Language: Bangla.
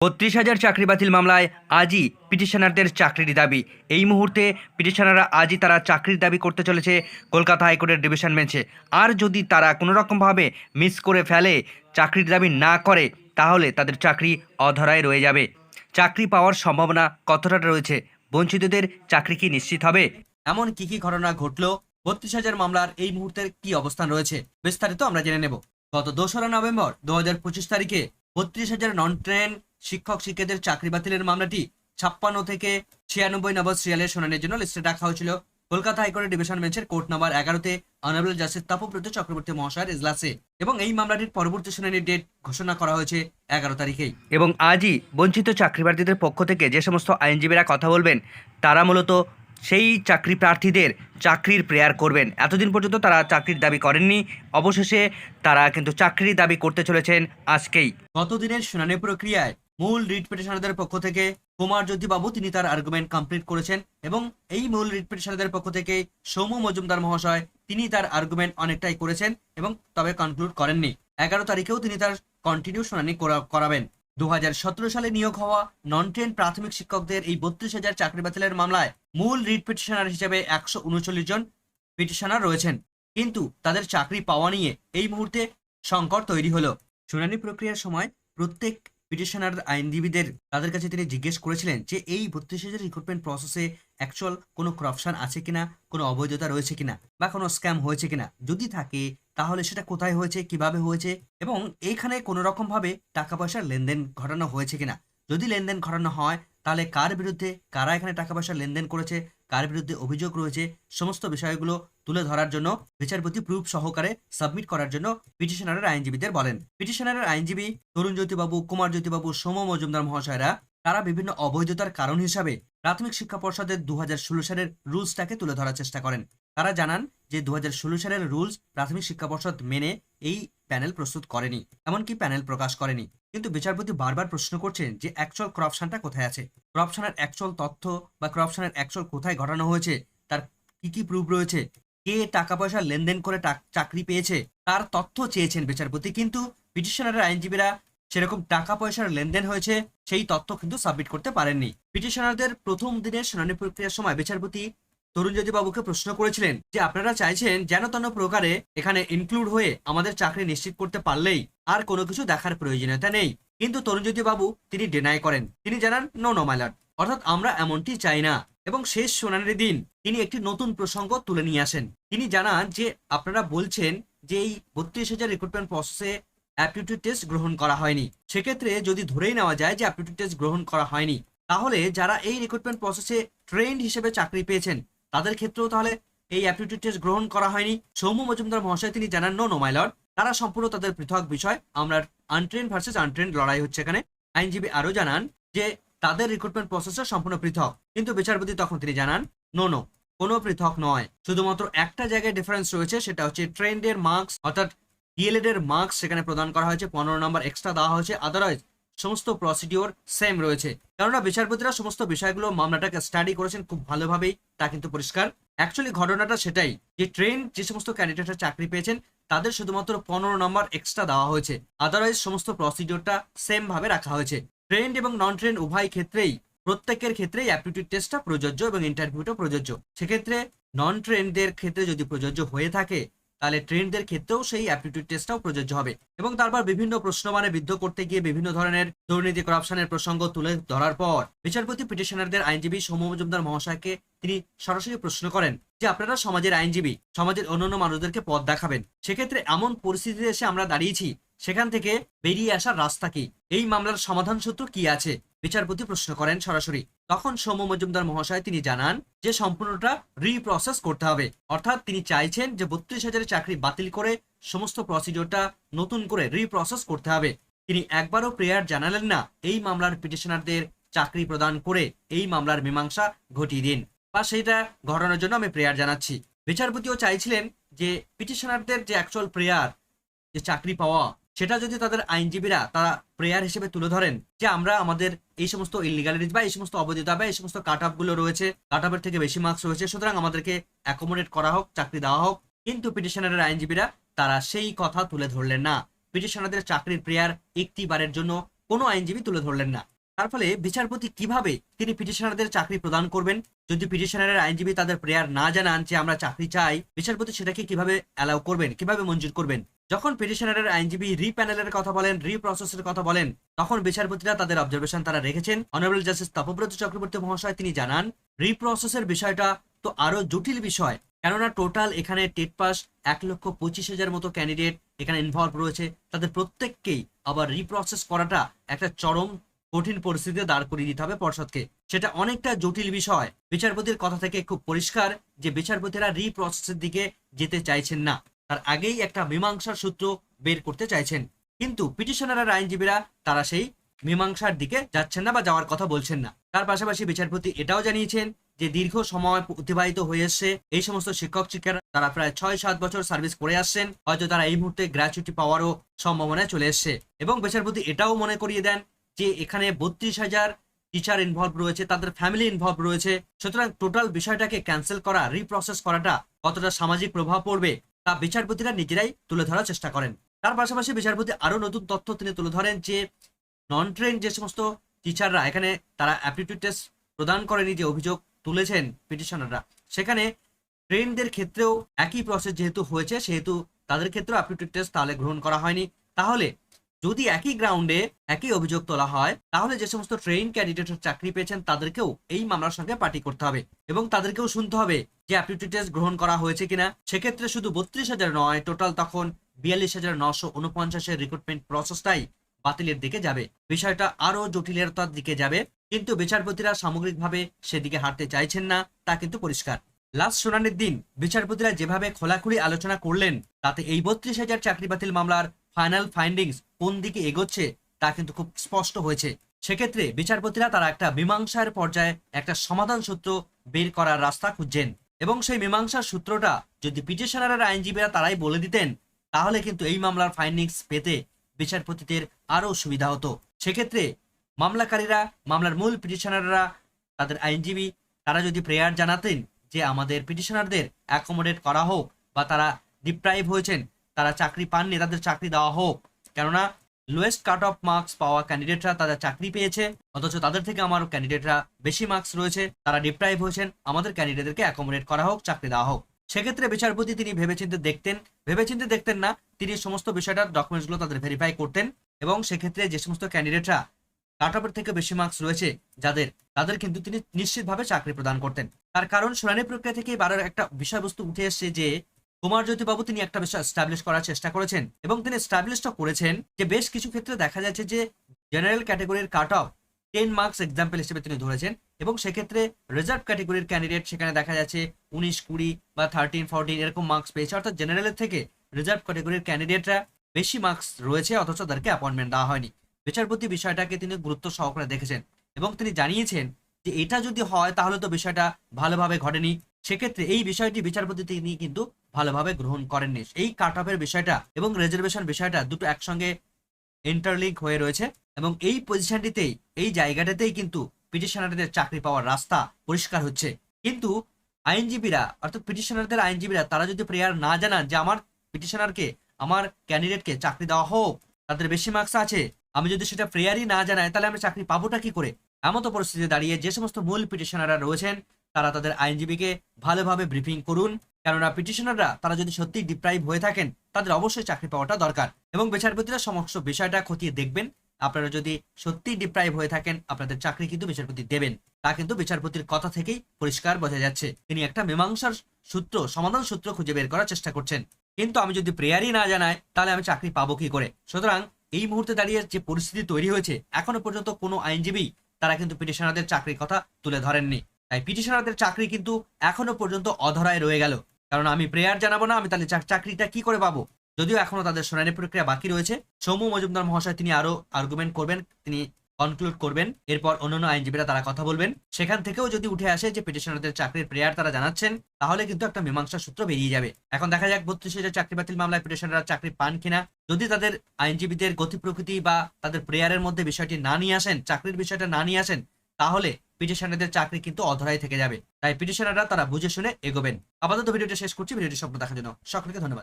বত্রিশ হাজার চাকরি বাতিল মামলায় আজই পিটিশনারদের চাকরির দাবি। এই মুহূর্তে পিটিশনাররা আজই তারা চাকরির দাবি করতে চলেছে কলকাতা হাইকোর্টের ডিভিশন বেঞ্চে। আর যদি তারা কোনো রকমভাবে মিস করে ফেলে, চাকরির দাবি না করে, তাহলে তাদের চাকরি অধরায় রয়ে যাবে। চাকরি পাওয়ার সম্ভাবনা কতটা রয়েছে? বঞ্চিতদের চাকরি কি নিশ্চিত হবে? এমন কি কি ঘটনা ঘটলো? বত্রিশ হাজার মামলার এই মুহূর্তের কি অবস্থান রয়েছে? বিস্তারিত আমরা জেনে নেব। গত দোসরা নভেম্বর দু হাজার পঁচিশ তারিখে বত্রিশ হাজার নন ট্রেন শিক্ষক শিক্ষকদের চাকরি বাতিলের মামলাটি ছাপ্পান্ন থেকে ছিয়ানব্বই নম্বর সিরিয়ালের শুনানির জন্য লিস্টে রাখা হয়েছিল। কলকাতা হাইকোর্টের ডিভিশন বেঞ্চের কোর্ট নাম্বার এগারোতে অনারেবল জাস্টিস তাপব্রত চক্রবর্তী মহাশয়ের ইজলাসে এবং এই মামলাটির পরবর্তী শুনানির ডেট ঘোষণা করা হয়েছে এগারো তারিখেই। এবং আজই বঞ্চিত চাকরিপ্রার্থীদের পক্ষ থেকে যে সমস্ত আইনজীবীরা কথা বলবেন তারা মূলত সেই চাকরি প্রার্থীদের চাকরির প্রেয়ার করবেন। এতদিন পর্যন্ত তারা চাকরির দাবি করেননি অবশেষে তারা কিন্তু চাকরির দাবি করতে চলেছেন আজকেই। গতদিনের শুনানি প্রক্রিয়ায় মূল রিট পিটিশনারদের পক্ষ থেকে কুমার জ্যোতিবাবু তিনি তার আর্গুমেন্ট কমপ্লিট করেছেন এবং এই মূল রিট পিটিশনারদের পক্ষ থেকে সৌম্য মজুমদার মহাশয়, তিনি তার আর্গুমেন্ট অনেকটাই করেছেন এবং তবে কনক্লুড করেননি। এগারো তারিখেও তিনি তার কন্টিনিউ শুনানি করা- করাবেন। দুহাজার সতেরো সালে নিয়োগ হওয়া নন ট্রেন প্রাথমিক শিক্ষকদের এই বত্রিশ হাজার চাকরি বাতিলের মামলায় মূল রিট পিটিশনার হিসেবে একশো উনচল্লিশ জন পিটিশনার রয়েছেন। কিন্তু তাদের চাকরি পাওয়া নিয়ে এই মুহূর্তে সংকট তৈরি হলো। শুনানি প্রক্রিয়ার সময় প্রত্যেক পিটিশনার আইনজীবীদের তাদের কাছে তিনি জিজ্ঞেস করেছিলেন যে এই বত্রিশ হাজার রিক্রুটমেন্ট প্রসেসে অ্যাকচুয়াল কোনো করাপশন আছে কিনা, কোনো অবৈধতা রয়েছে কিনা বা কোনো স্ক্যাম হয়েছে কিনা? যদি থাকে, তাহলে সেটা কোথায় হয়েছে, কীভাবে হয়েছে এবং এইখানে কোনো রকমভাবে টাকা পয়সার লেনদেন ঘটানো হয়েছে কিনা? যদি লেনদেন ঘটানো হয়, তাহলে কার বিরুদ্ধে, কারা এখানে টাকা পয়সা লেনদেন করেছে? কার বিরুদ্ধে অভিযোগ রয়েছে, সমস্ত বিষয়গুলো তুলে ধরার জন্য বিচারপতি প্রুফ সহকারে সাবমিট করার জন্য পিটিশনারের আইনজীবীদের বলেন। পিটিশনারের আইনজীবী তরুণ জ্যোতিবাবু, কুমার জ্যোতিবাবু সোম মজুমদার মহাশয়রা তারা বিভিন্ন অবৈধতার কারণ হিসাবে প্রাথমিক শিক্ষা পর্ষদের দু হাজার ষোলো সালের রুলসটাকে তুলে ধরার চেষ্টা করেন। তারা জানান যে দু হাজার ষোলো সালের রুলস প্রাথমিক শিক্ষা পর্ষদ মেনে এই প্যানেল প্রস্তুত করেনি, এমনকি প্যানেল প্রকাশ করেনি। কিন্তু বিচারপতি বারবার প্রশ্ন করছেন যে অ্যাকচুয়াল করাপশনটা কোথায় আছে? করাপশনের অ্যাকচুয়াল তথ্য বা করাপশনের অ্যাকচুয়াল কোথায় ঘটানো হয়েছে? তার কি কি প্রুফ রয়েছে? কে টাকা পয়সা লেনদেন করে চাকরি পেয়েছে? তার তথ্য চেয়েছেন বিচারপতি। কিন্তু পিটিশনারের আইনজীবীরা সেরকম টাকা পয়সার লেনদেন হয়েছে, সেই তথ্য কিন্তু সাবমিট করতে পারেননি। পিটিশনারদের প্রথম দিনের শুনানি প্রক্রিয়ার সময় বিচারপতি তরুণ বাবুকে প্রশ্ন করেছিলেন যে আপনারা চাইছেন যেন তেন প্রকারে এখানে ইনক্লুড হয়ে আমাদের চাকরি নিশ্চিত করতে পারলেই আর কোনো কিছু দেখার প্রয়োজনীয়তা নেই। কিন্তু তরুণ বাবু তিনি ডেনাই করেন। তিনি জানান নো নো মাইলার অর্থাৎ আমরা এমনটি চাই না। এবং শেষ শুনানির দিন তিনি একটি নতুন প্রসঙ্গ তুলে নিয়ে আসেন। তিনি জানান যে আপনারা বলছেন যে এই বত্রিশ হাজার রিক্রুটমেন্ট প্রসেসে অ্যাপটিটিউড টেস্ট গ্রহণ করা হয়নি। সেক্ষেত্রে যদি ধরেই নেওয়া যায় যে অ্যাপটিটিউড টেস্ট গ্রহণ করা হয়নি, তাহলে যারা এই রিক্রুটমেন্ট প্রসেসে ট্রেন্ড হিসেবে চাকরি পেয়েছেন তাদের ক্ষেত্রেও তাহলে এই অ্যাপটিটিউড টেস্ট গ্রহণ করা হয়নি। সৌম্য মজুমদার মহাশয়, তিনি জানান নো নো মাইলর তারা সম্পূর্ণ তাদের পৃথক বিষয়। আমরা আনট্রেন ভার্সেস আনট্রেন লড়াই হচ্ছে এখানে। আইনজীবী আরও জানান যে, তাদের রিক্রুটমেন্ট প্রসেসটা সম্পূর্ণ পৃথক। কিন্তু বিচারপতি তখন তিনি জানান নো নো কোনো পৃথক নয়। শুধুমাত্র একটা জায়গায় ডিফারেন্স রয়েছে, সেটা হচ্ছে ট্রেন্ডের মার্কস অর্থাৎ ডিএলএড এর মার্কস সেখানে প্রদান করা হয়েছে। পনেরো নম্বর এক্সট্রা দেওয়া হয়েছে। আদারওয়াইজ সমস্ত প্রসিডিওর সেম রয়েছে। কেননা বিচারপতিরা সমস্ত বিষয়গুলো মামলাটাকে স্টাডি করেছেন খুব ভালোভাবেই, তা কিন্তু পরিষ্কার। অ্যাকচুয়ালি ঘটনাটা সেটাই, যে ট্রেন যে সমস্ত ক্যান্ডিডেটরা চাকরি পেয়েছেন, তাদের শুধুমাত্র পনেরো নম্বর এক্সট্রা দেওয়া হয়েছে। আদারওয়াইজ সমস্ত প্রসিডিওরটা সেম ভাবে রাখা হয়েছে। ট্রেন্ড এবং নন ট্রেন্ড উভয় ক্ষেত্রেই, প্রত্যেকের ক্ষেত্রেই অ্যাপটিটিউড টেস্টটা প্রযোজ্য এবং ইন্টারভিউটা প্রযোজ্য। সেক্ষেত্রে নন ট্রেন্ডদের ক্ষেত্রে যদি প্রযোজ্য হয়ে থাকে তাহলে ট্রেনদের ক্ষেত্রেও সেই অ্যাপটিটিউড টেস্টটাও প্রযোজ্য হবে। এবং তারপর বিভিন্ন প্রশ্ন মানে বিদ্ধ করতে গিয়ে বিভিন্ন ধরনের দুর্নীতি করাপশনের প্রসঙ্গ তুলে ধরার পর বিচারপতি পিটিশনারদের আইনজীবী সৌম্য মজুমদার মহাশয়কে তিনি সরাসরি প্রশ্ন করেন যে, আপনারা সমাজের আইনজীবী, সমাজের অন্যান্য মানুষদেরকে পথ দেখাবেন। সেক্ষেত্রে এমন পরিস্থিতিতে এসে আমরা দাঁড়িয়েছি সেখান থেকে বেরিয়ে আসার রাস্তা কি? এই মামলার সমাধান সূত্র কি আছে? বিচারপতি প্রশ্ন করেন সরাসরি। তখন সৌম্য মজুমদার মহাশয় তিনি জানান যে সম্পূর্ণটা রিপ্রসেস করতে হবে। অর্থাৎ তিনি চাইছেন যে বত্রিশ হাজারের চাকরি বাতিল করে সমস্ত প্রসিডিওরটা নতুন করে রিপ্রসেস করতে হবে। তিনি একবারও প্রেয়ার জানালেন না এই মামলার পিটিশনারদের চাকরি প্রদান করে এই মামলার মীমাংসা ঘটিয়ে দিন। বা সেইটা ঘটানোর জন্য আমি প্রেয়ার জানাচ্ছি। বিচারপতিও চাইছিলেন যে পিটিশনারদের যে অ্যাকচুয়াল প্রেয়ার, যে চাকরি পাওয়া সেটা যদি তাদের আইনজীবীরা তারা প্রেয়ার হিসেবে তুলে ধরেন যে আমরা আমাদের এই সমস্ত ইলিগালিটিস বা এই সমস্ত অবৈধতা বা এই সমস্ত কাটগুলো রয়েছে কাট থেকে বেশি মার্কস রয়েছে, সুতরাং আমাদেরকে অ্যাকোমোডেট করা হোক, চাকরি দেওয়া হোক, কিন্তু পিটিশনারের আইনজীবীরা তারা সেই কথা তুলে ধরলেন না। পিটিশনারদের চাকরির প্রেয়ার একটি বারের জন্য কোনো আইনজীবী তুলে ধরলেন না। তার ফলে বিচারপতি কীভাবে তিনি পিটিশনারদের চাকরি প্রদান করবেন? যদি পিটিশনারের আইনজীবী তাদের প্রেয়ার না জানান যে আমরা চাকরি চাই, বিচারপতি সেটাকে কীভাবে অ্যালাউ করবেন, কীভাবে মঞ্জুর করবেন? যখন পিটিশনারের আইনজীবী রিপ্যানেলের কথা বলেন রিপ্রসেসের কথা বলেন, তখন বিচারপতিরা তাদের অবজারভেশন তারা রেখেছেন। অনারেবল জাস্টিস তপব্রত চক্রবর্তী মহাশয় তিনি জানান রিপ্রসেসের বিষয়টা তো আরও জটিল বিষয়। কেননা টোটাল এখানে টেট পাস এক লক্ষ পঁচিশ হাজার মতো ক্যান্ডিডেট এখানে ইনভলভ রয়েছে। তাদের প্রত্যেককেই আবার রিপ্রসেস করাটা একটা চরম কঠিন পরিস্থিতিতে দাঁড় করিয়ে দিতে হবে পর্ষদকে। সেটা অনেকটা জটিল বিষয়। বিচারপতির কথা থেকে খুব পরিষ্কার যে বিচারপতিরা রিপ্রসেসের দিকে যেতে চাইছেন না। তার আগেই একটা মীমাংসার সূত্র বের করতে চাইছেন। কিন্তু পিটিশনারের আইনজীবীরা তারা সেই মীমাংসার দিকে যাচ্ছেন না বা যাওয়ার কথা বলছেন না। তার পাশাপাশি বিচারপতি এটাও জানিয়েছেন যে দীর্ঘ সময় অতিবাহিত হয়ে এসছে। এই সমস্ত শিক্ষক শিক্ষারা তারা প্রায় ছয় সাত বছর সার্ভিস করে আসছেন। হয়তো তারা এই মুহূর্তে গ্র্যাচুইটি পাওয়ারও সম্ভাবনায় চলে এসছে। এবং বিচারপতি এটাও মনে করিয়ে দেন যে এখানে বত্রিশ হাজার টিচার ইনভলভ রয়েছে, তাদের ফ্যামিলি ইনভলভ রয়েছে। সুতরাং টোটাল বিষয়টাকে ক্যান্সেল করা রিপ্রসেস করাটা কতটা সামাজিক প্রভাব পড়বে তা বিচারপতিরা নিজেরাই তুলে ধরার চেষ্টা করেন। তার পাশাপাশি বিচারপতি আরও নতুন তথ্য তিনি তুলে ধরেন যে নন ট্রেন যে সমস্ত টিচাররা এখানে তারা অ্যাপটিটিউড টেস্ট প্রদান করেনি যে অভিযোগ তুলেছেন পিটিশনাররা সেখানে ট্রেনদের ক্ষেত্রেও একই প্রসেস যেহেতু হয়েছে, সেহেতু তাদের ক্ষেত্রেও অ্যাপটিটিউড টেস্ট তাহলে গ্রহণ করা হয়নি। তাহলে যদি একই গ্রাউন্ডে একই অভিযোগ তোলা হয়, তাহলে যে সমস্ত ট্রেন ক্যান্ডিডেট চাকরি পেয়েছেন, তাদেরকেও এই মামলার সঙ্গে পার্টি করতে হবে। এবং তাদেরকেও শুনতে হবে যে অ্যাপটিটিউড টেস্ট গ্রহণ করা হয়েছে কিনা। সেক্ষেত্রে শুধু বত্রিশ হাজার নয় টোটাল তখন বিয়াল্লিশ হাজার নশো উনপঞ্চাশের রিক্রুটমেন্ট প্রসেসটাই বাতিলের দিকে যাবে। বিষয়টা আরও জটিলতার দিকে যাবে, কিন্তু বিচারপতিরা সামগ্রিকভাবে সেদিকে হাঁটতে চাইছেন না, তা কিন্তু পরিষ্কার। লাস্ট শুনানির দিন বিচারপতিরা যেভাবে খোলাখুলি আলোচনা করলেন, তাতে এই বত্রিশ হাজার চাকরি বাতিল মামলার ফাইনাল ফাইন্ডিংস কোন দিকে এগোচ্ছে তা কিন্তু খুব স্পষ্ট হয়েছে। সেক্ষেত্রে বিচারপতিরা তারা একটা মীমাংসার পর্যায়ে একটা সমাধান সূত্র বের করার রাস্তা খুঁজছেন এবং সেই মীমাংসার সূত্রটা যদি পিটিশনারের আইনজীবীরা তারাই বলে দিতেন, তাহলে কিন্তু এই মামলার ফাইন্ডিংস পেতে বিচারপতিদের আরও সুবিধা হতো। সেক্ষেত্রে মামলাকারীরা, মামলার মূল পিটিশনাররা, তাদের আইনজীবী, তারা যদি প্রেয়ার জানাতেন যে আমাদের পিটিশনারদের অ্যাকোমোডেট করা হোক বা তারা ডিপ্রাইভ হয়েছেন তারা চাকরি পাননি, তাদের চাকরি দেওয়া হোক। কেননা লোয়েস্ট কাট অফ মার্কস পাওয়া ক্যান্ডিডেটরা তাদের চাকরি পেয়েছে, অথচ তাদের থেকে আমার ক্যান্ডিডেটরা বেশি মার্কস রয়েছে। তারা ডিপ্রাইভ হয়েছেন, আমাদের ক্যান্ডিডেটদেরকে অ্যাকোমোডেট করা হোক, চাকরি দেওয়া হোক। সেক্ষেত্রে বিচারপতি তিনি ভেবেচিন্তে দেখতেন ভেবেচিন্তে দেখতেন না, তিনি সমস্ত বিষয়টার ডকুমেন্টসগুলো তাদের ভেরিফাই করতেন এবং সেক্ষেত্রে যে সমস্ত ক্যান্ডিডেটরা কাট অফের থেকে বেশি মার্কস রয়েছে, যাদের, তাদের কিন্তু তিনি নিশ্চিতভাবে চাকরি প্রদান করতেন। তার কারণ শুনানি প্রক্রিয়া থেকে বারের একটা বিষয়বস্তু উঠে এসছে যে কুমার জ্যোতিবাবু তিনি একটা বিষয় স্টাবলিশ করার চেষ্টা করেছেন এবং তিনি স্টাবলিশটা করেছেন যে বেশ কিছু ক্ষেত্রে দেখা যাচ্ছে যে জেনারেল ক্যাটাগরির cut off ten marks example হিসেবে তিনি ধরেছেন এবং সেক্ষেত্রে রিজার্ভ ক্যাটাগরির ক্যান্ডিডেট সেখানে দেখা যাচ্ছে উনিশ, কুড়ি বা থার্টিন ফোরটিন এরকম মার্কস পেয়েছে। অর্থাৎ জেনারেলের থেকে রিজার্ভ ক্যাটাগরির ক্যান্ডিডেটরা বেশি মার্কস রয়েছে, অথচ তাদেরকে অ্যাপয়েন্টমেন্ট দেওয়া হয়নি। বিচারপতি বিষয়টাকে তিনি গুরুত্ব সহকারে দেখেছেন এবং তিনি জানিয়েছেন যে এটা যদি হয় তাহলে তো বিষয়টা ভালোভাবে ঘটেনি। সেক্ষেত্রে এই বিষয়টি বিচারপতি তিনি কিন্তু ভালোভাবে গ্রহণ করেননি। এই কাট অফের বিষয়টা এবং রিজার্ভেশন বিষয়টা দুটো একসঙ্গে ইন্টারলিঙ্ক হয়ে রয়েছে এবং এই পজিশনটিতেই এই জায়গাটাতেই কিন্তু পিটিশনারদের চাকরি পাওয়ার রাস্তা পরিষ্কার হচ্ছে। কিন্তু আইনজীবীরা, অর্থাৎ পিটিশনারদের আইনজীবীরা, তারা যদি প্রেয়ার না জানান যে আমার পিটিশনারকে আমার ক্যান্ডিডেটকে চাকরি দেওয়া হোক, তাদের বেশি মার্কস আছে, আমি যদি সেটা প্রেয়ারই না জানাই, তাহলে আমি চাকরি পাবোটা কি করে? এমন তো পরিস্থিতি দাঁড়িয়ে যে সমস্ত মূল পিটিশনাররা রয়েছেন, তারা তাদের আইনজীবীকে ভালোভাবে ব্রিফিং করুন কেননা পিটিশনাররা তারা যদি সত্যি ডিপ্রাইভ হয়ে থাকেন, তাদের অবশ্যই চাকরি পাওয়াটা দরকার। এবং বিচারপতিরা সমস্ত বিষয়টা খতিয়ে দেখবেন। আপনারা যদি সত্যি ডিপ্রাইভ হয়ে থাকেন, আপনাদের চাকরি কিন্তু বিচারপতি দেবেন। তা কিন্তু বিচারপতির কথা থেকেই পরিষ্কার বোঝা যাচ্ছে। তিনি একটা মীমাংসার সূত্র, সমাধান সূত্র খুঁজে বের করার চেষ্টা করছেন। কিন্তু আমি যদি প্রেয়ারই না জানাই, তাহলে আমি চাকরি পাবো কি করে? সুতরাং এই মুহূর্তে দাঁড়িয়ে যে পরিস্থিতি তৈরি হয়েছে, এখনও পর্যন্ত কোনো আইনজীবী, তারা কিন্তু পিটিশনারদের চাকরির কথা তুলে ধরেননি। তাই পিটিশনারদের চাকরি কিন্তু এখনও পর্যন্ত অধরায় রয়ে গেল। কারণ আমি প্রেয়ার জানাব না, আমি তাহলে চাকরিটা কি করে পাবো? যদিও এখনও তাদের শুনানি প্রক্রিয়া বাকি রয়েছে। সৌম্য মজুমদার মহাশয়, তিনি আরও আর্গুমেন্ট করবেন, তিনি কনক্লুড করবেন, এরপর অন্যান্য আইনজীবীরা তারা কথা বলবেন। সেখান থেকেও যদি উঠে আসে যে পিটিশনারদের চাকরির প্রেয়ার তারা জানাচ্ছেন, তাহলে কিন্তু একটা মীমাংসা সূত্র বেরিয়ে যাবে। এখন দেখা যাক বত্রিশ হাজার চাকরি বাতিল মামলায় পিটিশনাররা চাকরি পান কিনা। যদি তাদের আইনজীবীদের গতি প্রকৃতি বা তাদের প্রেয়ারের মধ্যে বিষয়টি না নিয়ে আসেন, চাকরির বিষয়টা না নিয়ে আসেন তাহলে পিটিশনারদের চাকরি কিন্তু অধরাই থেকে যাবে। তাই পিটিশনাররা তারা বুঝে শুনে এগোবেন। আপাতত ভিডিওটা শেষ করছি। ভিডিওটি সম্পূর্ণ দেখার জন্য সকলকে ধন্যবাদ।